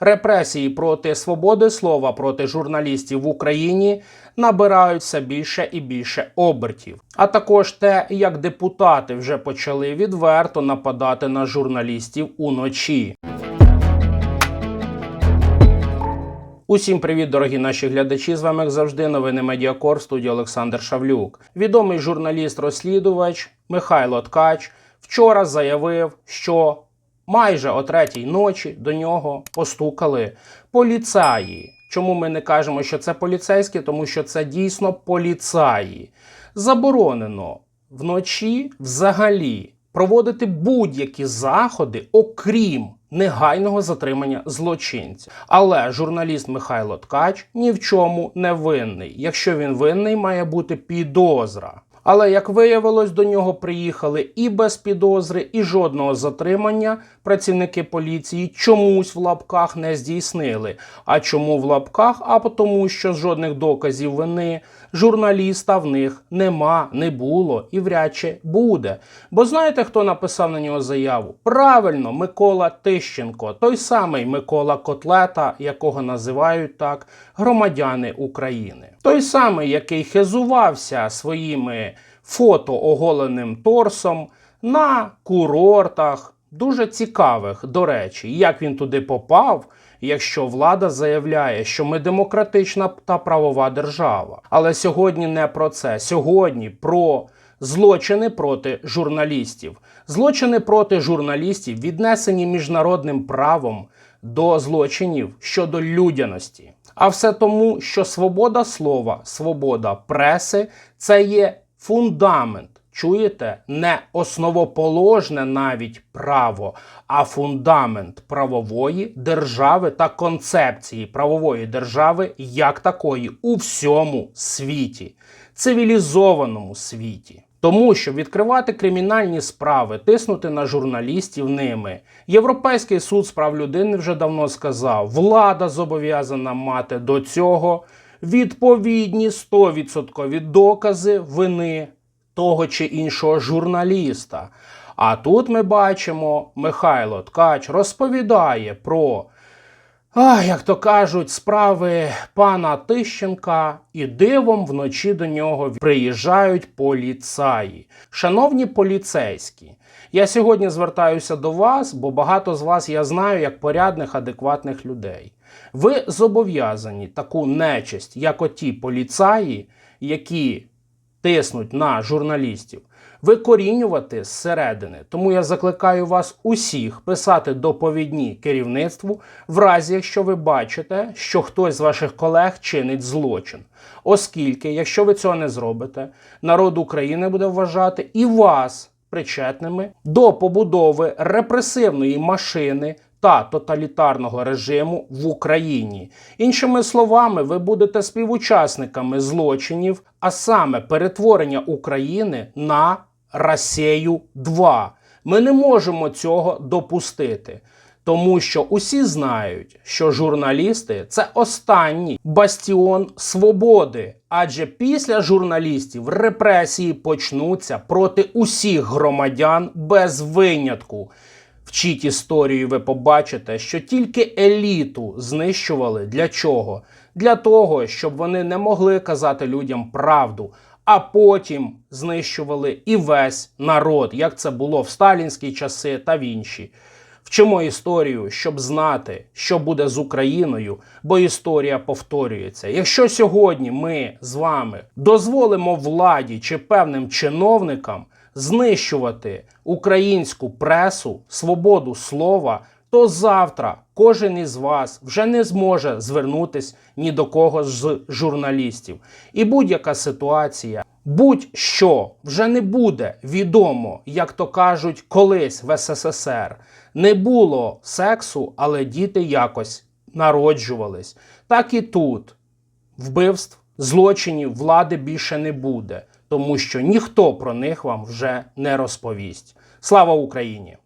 Репресії проти свободи слова проти журналістів в Україні набирають все більше і більше обертів. А також те, як депутати вже почали відверто нападати на журналістів уночі. Усім привіт, дорогі наші глядачі. З вами як завжди новини Медіакор, студія Олександр Шавлюк. Відомий журналіст-розслідувач Михайло Ткач вчора заявив, що майже о третій ночі до нього постукали поліцаї. Чому ми не кажемо, що це поліцейські? Тому що це дійсно поліцаї. Заборонено вночі взагалі проводити будь-які заходи, окрім негайного затримання злочинця. Але журналіст Михайло Ткач ні в чому не винний. Якщо він винний, має бути підозра. Але як виявилось, до нього приїхали і без підозри, і жодного затримання працівники поліції чомусь в лапках не здійснили. А чому в лапках? А тому, що жодних доказів вини журналіста в них нема, не було і вряд чи буде. Бо знаєте, хто написав на нього заяву? Правильно, Микола Тищенко, той самий Микола Котлета, якого називають так громадяни України. Той самий, який хизувався своїми фото оголеним торсом на курортах, дуже цікавих, до речі, як він туди попав. Якщо влада заявляє, що ми демократична та правова держава, але сьогодні не про це. Сьогодні про злочини проти журналістів. Злочини проти журналістів віднесені міжнародним правом до злочинів щодо людяності. А все тому, що свобода слова, свобода преси це є фундамент. Чуєте, не основоположне навіть право, а фундамент правової держави та концепції правової держави як такої у всьому світі, цивілізованому світі. Тому що відкривати кримінальні справи, тиснути на журналістів ними. Європейський суд з прав людини вже давно сказав, влада зобов'язана мати до цього відповідні 100% докази вини того чи іншого журналіста. А тут ми бачимо, Михайло Ткач розповідає про, а, як то кажуть, справи пана Тищенка, і дивом вночі до нього приїжджають поліцаї. Шановні поліцейські, я сьогодні звертаюся до вас, бо багато з вас я знаю як порядних, адекватних людей. Ви зобов'язані таку нечисть, як оті поліцаї, які тиснуть на журналістів, викорінювати зсередини. Тому я закликаю вас усіх писати доповідні керівництву, в разі якщо ви бачите, що хтось з ваших колег чинить злочин. Оскільки, якщо ви цього не зробите, народ України буде вважати і вас причетними до побудови репресивної машини та тоталітарного режиму в Україні. Іншими словами, ви будете співучасниками злочинів, а саме перетворення України на Росію 2. Ми не можемо цього допустити. Тому що усі знають, що журналісти це останній бастіон свободи. Адже після журналістів репресії почнуться проти усіх громадян без винятку. Вчіть історію, ви побачите, що тільки еліту знищували для чого? Для того, щоб вони не могли казати людям правду, а потім знищували і весь народ, як це було в сталінські часи та в інші. Вчимо історію, щоб знати, що буде з Україною, бо історія повторюється. Якщо сьогодні ми з вами дозволимо владі чи певним чиновникам знищувати українську пресу, свободу слова, то завтра кожен із вас вже не зможе звернутись ні до кого з журналістів. І будь-яка ситуація, будь-що вже не буде відомо, як то кажуть, колись в СССР. Не було сексу, але діти якось народжувались. Так і тут вбивств, злочинів влади більше не буде, тому що ніхто про них вам вже не розповість. Слава Україні!